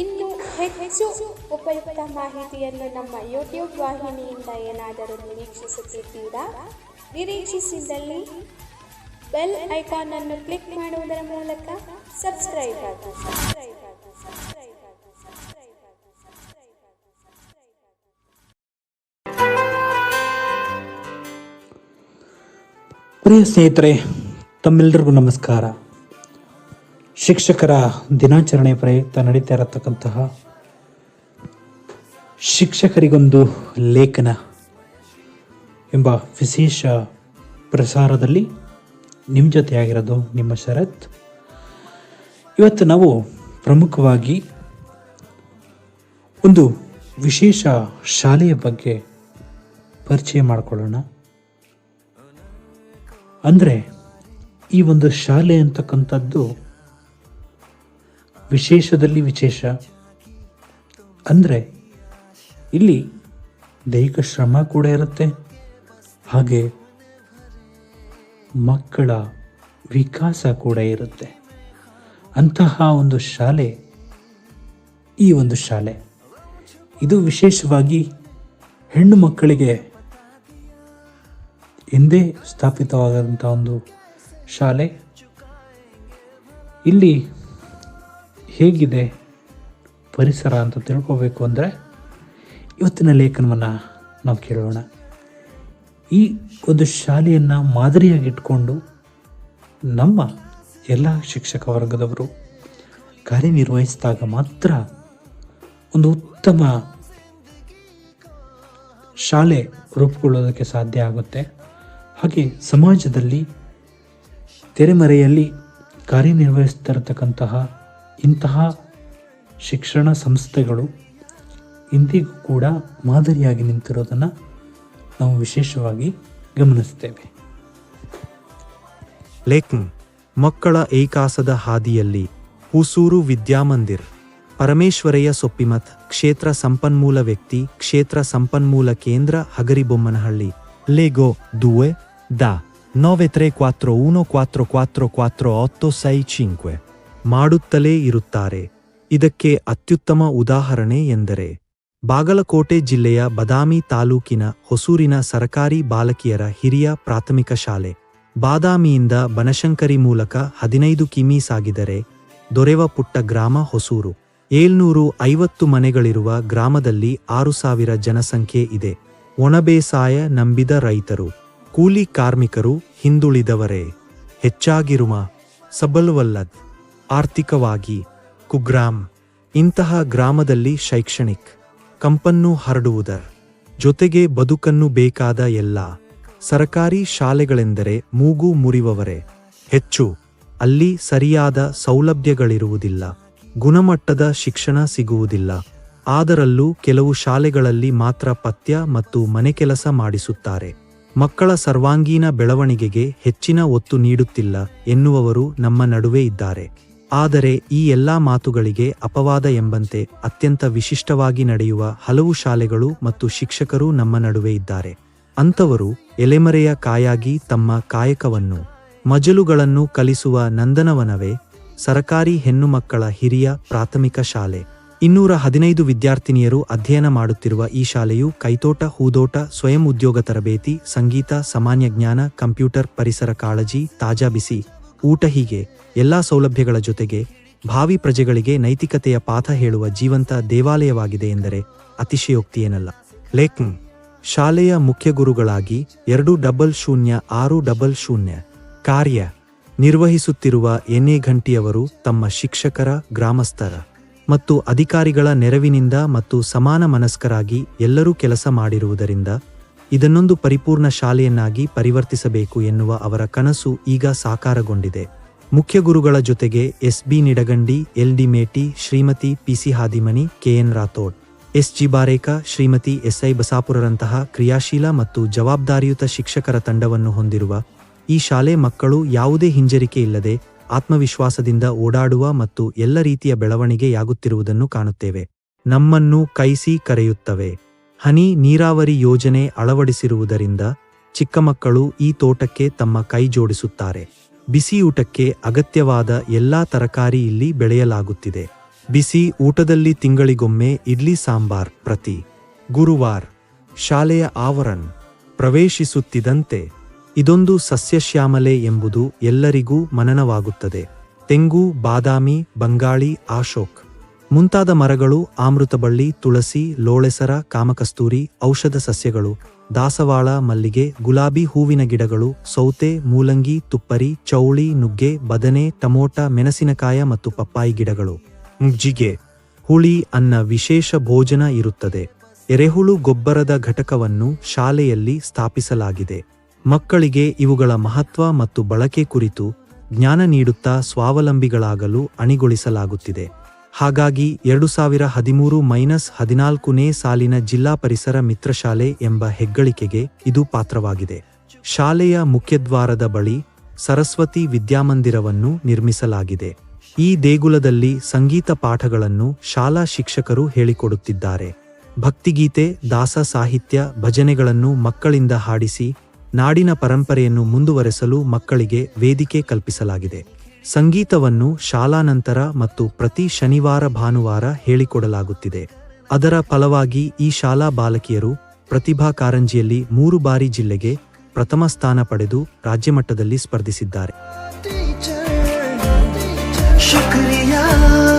ಇನ್ನು ಹೆಚ್ಚು ಉಪಯುಕ್ತ ಮಾಹಿತಿಯನ್ನು ನಮ್ಮ ಯೂಟ್ಯೂಬ್ ವಾಹಿನಿಯಿಂದ ಏನಾದರೂ ನಿರೀಕ್ಷಿಸುತ್ತಿದ್ದೀರಾ? ನಿರೀಕ್ಷಿಸಿದಲ್ಲಿ ಬೆಲ್ ಐಕಾನ್ ಅನ್ನು ಕ್ಲಿಕ್ ಮಾಡುವುದರ ಮೂಲಕ ಸಬ್ಸ್ಕ್ರೈಬ್ ಆಗಿ. ಪ್ರಿಯ ಸ್ನೇಹಿತರೆ ತಮ್ಮೆಲ್ಲರಿಗೂ ನಮಸ್ಕಾರ. ಶಿಕ್ಷಕರ ದಿನಾಚರಣೆ ಪ್ರಯುಕ್ತ ನಡೀತಾ ಇರತಕ್ಕಂತಹ ಶಿಕ್ಷಕರಿಗೊಂದು ಲೇಖನ ಎಂಬ ವಿಶೇಷ ಪ್ರಸಾರದಲ್ಲಿ ನಿಮ್ಮ ಜೊತೆಯಾಗಿರೋದು ನಿಮ್ಮ ಶರತ್. ಇವತ್ತು ನಾವು ಪ್ರಮುಖವಾಗಿ ಒಂದು ವಿಶೇಷ ಶಾಲೆಯ ಬಗ್ಗೆ ಪರಿಚಯ ಮಾಡಿಕೊಳ್ಳೋಣ. ಅಂದರೆ ಈ ಒಂದು ಶಾಲೆ ಅಂತಕ್ಕಂಥದ್ದು ವಿಶೇಷದಲ್ಲಿ ವಿಶೇಷ? ಅಂದರೆ ಇಲ್ಲಿ ದೈಹಿಕ ಶ್ರಮ ಕೂಡ ಇರುತ್ತೆ. ಹಾಗೆ ಮಕ್ಕಳ ವಿಕಾಸ ಕೂಡ ಇರುತ್ತೆ. ಅಂತಹ ಒಂದು ಶಾಲೆ, ಈ ಒಂದು ಶಾಲೆ. ಇದು ವಿಶೇಷವಾಗಿ ಹೆಣ್ಣು ಮಕ್ಕಳಿಗೆ ಹಿಂದೆ ಸ್ಥಾಪಿತವಾದಂಥ ಒಂದು ಶಾಲೆ. ಇಲ್ಲಿ ಹೇಗಿದೆ ಪರಿಸರ ಅಂತ ತಿಳ್ಕೋಬೇಕು ಅಂದರೆ ಇವತ್ತಿನ ಲೇಖನವನ್ನು ನಾವು ಕೇಳೋಣ. ಈ ಒಂದು ಶಾಲೆಯನ್ನು ಮಾದರಿಯಾಗಿಟ್ಕೊಂಡು ನಮ್ಮ ಎಲ್ಲ ಶಿಕ್ಷಕ ವರ್ಗದವರು ಕಾರ್ಯನಿರ್ವಹಿಸಿದಾಗ ಮಾತ್ರ ಒಂದು ಉತ್ತಮ ಶಾಲೆ ರೂಪುಗೊಳ್ಳೋದಕ್ಕೆ ಸಾಧ್ಯ ಆಗುತ್ತೆ. ಹಾಗೆ ಸಮಾಜದಲ್ಲಿ ತೆರೆಮರೆಯಲ್ಲಿ ಕಾರ್ಯನಿರ್ವಹಿಸ್ತಿರತಕ್ಕಂತಹ ಇಂತಹ ಶಿಕ್ಷಣ ಸಂಸ್ಥೆಗಳು ಇಂದಿಗೂ ಕೂಡ ಮಾದರಿಯಾಗಿ ನಿಂತಿರೋದನ್ನು ನಾವು ವಿಶೇಷವಾಗಿ ಗಮನಿಸ್ತೇವೆ. ಲೇಖನ್, ಮಕ್ಕಳ ಏಕಾಸದ ಹಾದಿಯಲ್ಲಿ ಹುಸೂರು ವಿದ್ಯಾಮಂದಿರ್, ಪರಮೇಶ್ವರಯ್ಯ ಸೊಪ್ಪಿಮತ್ ಕ್ಷೇತ್ರ ಸಂಪನ್ಮೂಲ ವ್ಯಕ್ತಿ, ಕ್ಷೇತ್ರ ಸಂಪನ್ಮೂಲ ಕೇಂದ್ರ, ಹಗರಿಬೊಮ್ಮನಹಳ್ಳಿ ಲೆಗೋ ದೂವೆ ಸೈ 934144485 ಮಾಡುತ್ತಲೇ ಇರುತ್ತಾರೆ. ಇದಕ್ಕೆ ಅತ್ಯುತ್ತಮ ಉದಾಹರಣೆ ಎಂದರೆ, ಬಾಗಲಕೋಟೆ ಜಿಲ್ಲೆಯ ಬದಾಮಿ ತಾಲೂಕಿನ ಹೊಸೂರಿನ ಸರಕಾರಿ ಬಾಲಕಿಯರ ಹಿರಿಯ ಪ್ರಾಥಮಿಕ ಶಾಲೆ. ಬಾದಾಮಿಯಿಂದ ಬನಶಂಕರಿ ಮೂಲಕ ಹದಿನೈದು ಕಿಮೀ ಸಾಗಿದರೆ ದೊರೆವ ಪುಟ್ಟ ಗ್ರಾಮ ಹೊಸೂರು. ಏಳ್ನೂರು ಐವತ್ತು ಮನೆಗಳಿರುವ ಗ್ರಾಮದಲ್ಲಿ ಆರು ಸಾವಿರ ಜನಸಂಖ್ಯೆ ಇದೆ. ಒಣಬೇಸಾಯ ನಂಬಿದ ರೈತರು, ಕೂಲಿ ಕಾರ್ಮಿಕರು ಹಿಂದುಳಿದವರೇ. ಹೆಚ್ಚಾಗಿರುವ ಸಬಲ್ವಲ್ಲದ್. ಆರ್ಥಿಕವಾಗಿ. ಕುಗ್ರಾಮ್. ಇಂತಹ ಗ್ರಾಮದಲ್ಲಿ ಶೈಕ್ಷಣಿಕ್. ಕಂಪನ್ನು ಹರಡುವುದರ. ಜೊತೆಗೆ ಬದುಕನ್ನು ಬೇಕಾದ ಎಲ್ಲ. ಸರಕಾರಿ ಶಾಲೆಗಳೆಂದರೆ ಮೂಗು ಮುರಿವವರೇ. ಹೆಚ್ಚು. ಅಲ್ಲಿ ಸರಿಯಾದ ಸೌಲಭ್ಯಗಳಿರುವುದಿಲ್ಲ. ಗುಣಮಟ್ಟದ ಶಿಕ್ಷಣ ಸಿಗುವುದಿಲ್ಲ. ಆದರಲ್ಲೂ ಕೆಲವು ಶಾಲೆಗಳಲ್ಲಿ ಮಾತ್ರ ಪಥ್ಯ ಮತ್ತು ಮನೆಕೆಲಸ ಮಾಡಿಸುತ್ತಾರೆ. ಮಕ್ಕಳ ಸರ್ವಾಂಗೀಣ ಬೆಳವಣಿಗೆಗೆ ಹೆಚ್ಚಿನ ಒತ್ತು ನೀಡುತ್ತಿಲ್ಲ ಎನ್ನುವವರು ನಮ್ಮ ನಡುವೆ ಇದ್ದಾರೆ. ಆದರೆ ಈ ಎಲ್ಲಾ ಮಾತುಗಳಿಗೆ ಅಪವಾದ ಎಂಬಂತೆ ಅತ್ಯಂತ ವಿಶಿಷ್ಟವಾಗಿ ನಡೆಯುವ ಹಲವು ಶಾಲೆಗಳು ಮತ್ತು ಶಿಕ್ಷಕರು ನಮ್ಮ ನಡುವೆ ಇದ್ದಾರೆ. ಅಂಥವರು ಎಲೆಮರೆಯ ಕಾಯಾಗಿ ತಮ್ಮ ಕಾಯಕವನ್ನು, ಮಜಲುಗಳನ್ನು ಕಲಿಸುವ ನಂದನವನವೇ ಸರಕಾರಿ ಹೆಣ್ಣುಮಕ್ಕಳ ಹಿರಿಯ ಪ್ರಾಥಮಿಕ ಶಾಲೆ. ಇನ್ನೂರ ಹದಿನೈದು ವಿದ್ಯಾರ್ಥಿನಿಯರು ಅಧ್ಯಯನ ಮಾಡುತ್ತಿರುವ ಈ ಶಾಲೆಯು ಕೈತೋಟ, ಹೂದೋಟ, ಸ್ವಯಂ ಉದ್ಯೋಗ ತರಬೇತಿ, ಸಂಗೀತ, ಸಾಮಾನ್ಯ ಜ್ಞಾನ, ಕಂಪ್ಯೂಟರ್, ಪರಿಸರ ಕಾಳಜಿ, ತಾಜಾ ಬಿಸಿ ಊಟ ಹೀಗೆ ಎಲ್ಲಾ ಸೌಲಭ್ಯಗಳ ಜೊತೆಗೆ ಭಾವಿ ಪ್ರಜೆಗಳಿಗೆ ನೈತಿಕತೆಯ ಪಾಠ ಹೇಳುವ ಜೀವಂತ ದೇವಾಲಯವಾಗಿದೆ ಎಂದರೆ ಅತಿಶಯೋಕ್ತಿಯೇನಲ್ಲ. ಲೇಖನ್ ಶಾಲೆಯ ಮುಖ್ಯ ಗುರುಗಳಾಗಿ ಎರಡು ಡಬಲ್ ಶೂನ್ಯ ಆರು ಡಬಲ್ ಶೂನ್ಯ ಕಾರ್ಯ ನಿರ್ವಹಿಸುತ್ತಿರುವ ಎನ್ಎ ಘಂಟಿಯವರು ತಮ್ಮ ಶಿಕ್ಷಕರ, ಗ್ರಾಮಸ್ಥರ ಮತ್ತು ಅಧಿಕಾರಿಗಳ ನೆರವಿನಿಂದ ಮತ್ತು ಸಮಾನ ಮನಸ್ಕರಾಗಿ ಎಲ್ಲರೂ ಕೆಲಸ ಮಾಡಿರುವುದರಿಂದ ಇದನ್ನೊಂದು ಪರಿಪೂರ್ಣ ಶಾಲೆಯನ್ನಾಗಿ ಪರಿವರ್ತಿಸಬೇಕು ಎನ್ನುವ ಅವರ ಕನಸು ಈಗ ಸಾಕಾರಗೊಂಡಿದೆ. ಮುಖ್ಯ ಗುರುಗಳ ಜೊತೆಗೆ S B Nidagandi, L D Meti, Shrimati PC Hadimani KN Rathod, S G Bareka, Shrimati SI ಬಸಾಪುರರಂತಹ ಕ್ರಿಯಾಶೀಲ ಮತ್ತು ಜವಾಬ್ದಾರಿಯುತ ಶಿಕ್ಷಕರ ತಂಡವನ್ನು ಹೊಂದಿರುವ ಈ ಶಾಲೆ ಮಕ್ಕಳು ಯಾವುದೇ ಹಿಂಜರಿಕೆ ಇಲ್ಲದೆ ಆತ್ಮವಿಶ್ವಾಸದಿಂದ ಓಡಾಡುವ ಮತ್ತು ಎಲ್ಲ ರೀತಿಯ ಬೆಳವಣಿಗೆಯಾಗುತ್ತಿರುವುದನ್ನು ಕಾಣುತ್ತೇವೆ. ನಮ್ಮನ್ನು ಕೈಸಿ ಕರೆಯುತ್ತವೆ. ಹನಿ ನೀರಾವರಿ ಯೋಜನೆ ಅಳವಡಿಸಿರುವುದರಿಂದ ಚಿಕ್ಕ ಮಕ್ಕಳು ಈ ತೋಟಕ್ಕೆ ತಮ್ಮ ಕೈ ಜೋಡಿಸುತ್ತಾರೆ. ಬಿಸಿಯೂಟಕ್ಕೆ ಅಗತ್ಯವಾದ ಎಲ್ಲಾ ತರಕಾರಿ ಇಲ್ಲಿ ಬೆಳೆಯಲಾಗುತ್ತಿದೆ. ಬಿಸಿ ಊಟದಲ್ಲಿ ತಿಂಗಳಿಗೊಮ್ಮೆ ಇಡ್ಲಿ ಸಾಂಬಾರ್ ಪ್ರತಿ ಗುರುವಾರ್ ಶಾಲೆಯ ಆವರಣ ಪ್ರವೇಶಿಸುತ್ತಿದಂತೆ ಇದೊಂದು ಸಸ್ಯಶ್ಯಾಮಲೆ ಎಂಬುದು ಎಲ್ಲರಿಗೂ ಮನನವಾಗುತ್ತದೆ. ತೆಂಗು, ಬಾದಾಮಿ, ಬಂಗಾಳಿ, ಅಶೋಕ್ ಮುಂತಾದ ಮರಗಳು ಆಮೃತಬಳ್ಳಿ ತುಳಸಿ, ಲೋಳೆಸರ, ಕಾಮಕಸ್ತೂರಿ, ಔಷಧ ಸಸ್ಯಗಳು, ದಾಸವಾಳ, ಮಲ್ಲಿಗೆ, ಗುಲಾಬಿ ಹೂವಿನ ಗಿಡಗಳು, ಸೌತೆ, ಮೂಲಂಗಿ, ತುಪ್ಪರಿ, ಚೌಳಿ, ನುಗ್ಗೆ, ಬದನೆ, ಟಮೋಟ, ಮೆಣಸಿನಕಾಯ ಮತ್ತು ಪಪ್ಪಾಯಿ ಗಿಡಗಳು. ಮುಜ್ಜಿಗೆ. ಹುಳಿ ಅನ್ನ ವಿಶೇಷ ಭೋಜನ ಇರುತ್ತದೆ. ಎರೆಹುಳು ಗೊಬ್ಬರದ ಘಟಕವನ್ನು ಶಾಲೆಯಲ್ಲಿ ಸ್ಥಾಪಿಸಲಾಗಿದೆ. ಮಕ್ಕಳಿಗೆ ಇವುಗಳ ಮಹತ್ವ ಮತ್ತು ಬಳಕೆ ಕುರಿತು ಜ್ಞಾನ ನೀಡುತ್ತಾ ಸ್ವಾವಲಂಬಿಗಳಾಗಲು ಅಣಿಗೊಳಿಸಲಾಗುತ್ತಿದೆ. ಹಾಗಾಗಿ ಎರಡು ಸಾವಿರ ಹದಿಮೂರು ಮೈನಸ್ ಹದಿನಾಲ್ಕನೇ ಸಾಲಿನ ಜಿಲ್ಲಾ ಪರಿಸರ ಮಿತ್ರಶಾಲೆ ಎಂಬ ಹೆಗ್ಗಳಿಕೆಗೆ ಇದು ಪಾತ್ರವಾಗಿದೆ. ಶಾಲೆಯ ಮುಖ್ಯದ್ವಾರದ ಬಳಿ ಸರಸ್ವತಿ ವಿದ್ಯಾಮಂದಿರವನ್ನು ನಿರ್ಮಿಸಲಾಗಿದೆ. ಈ ದೇಗುಲದಲ್ಲಿ ಸಂಗೀತ ಪಾಠಗಳನ್ನು ಶಾಲಾ ಶಿಕ್ಷಕರು ಹೇಳಿಕೊಡುತ್ತಿದ್ದಾರೆ. ಭಕ್ತಿಗೀತೆ, ದಾಸ ಸಾಹಿತ್ಯ, ಭಜನೆಗಳನ್ನು ಮಕ್ಕಳಿಂದ ಹಾಡಿಸಿ ನಾಡಿನ ಪರಂಪರೆಯನ್ನು ಮುಂದುವರೆಸಲು ಮಕ್ಕಳಿಗೆ ವೇದಿಕೆ ಕಲ್ಪಿಸಲಾಗಿದೆ. ಸಂಗೀತವನ್ನು ಶಾಲಾನಂತರ ಮತ್ತು ಪ್ರತಿ ಶನಿವಾರ ಭಾನುವಾರ ಹೇಳಿಕೊಡಲಾಗುತ್ತಿದೆ. ಅದರ ಫಲವಾಗಿ ಈ ಶಾಲಾ ಬಾಲಕಿಯರು ಪ್ರತಿಭಾ ಕಾರಂಜಿಯಲ್ಲಿ ಮೂರು ಬಾರಿ ಜಿಲ್ಲೆಗೆ ಪ್ರಥಮ ಸ್ಥಾನ ಪಡೆದು ರಾಜ್ಯಮಟ್ಟದಲ್ಲಿ ಸ್ಪರ್ಧಿಸಿದ್ದಾರೆ. ಶುಕ್ರಿಯಾ.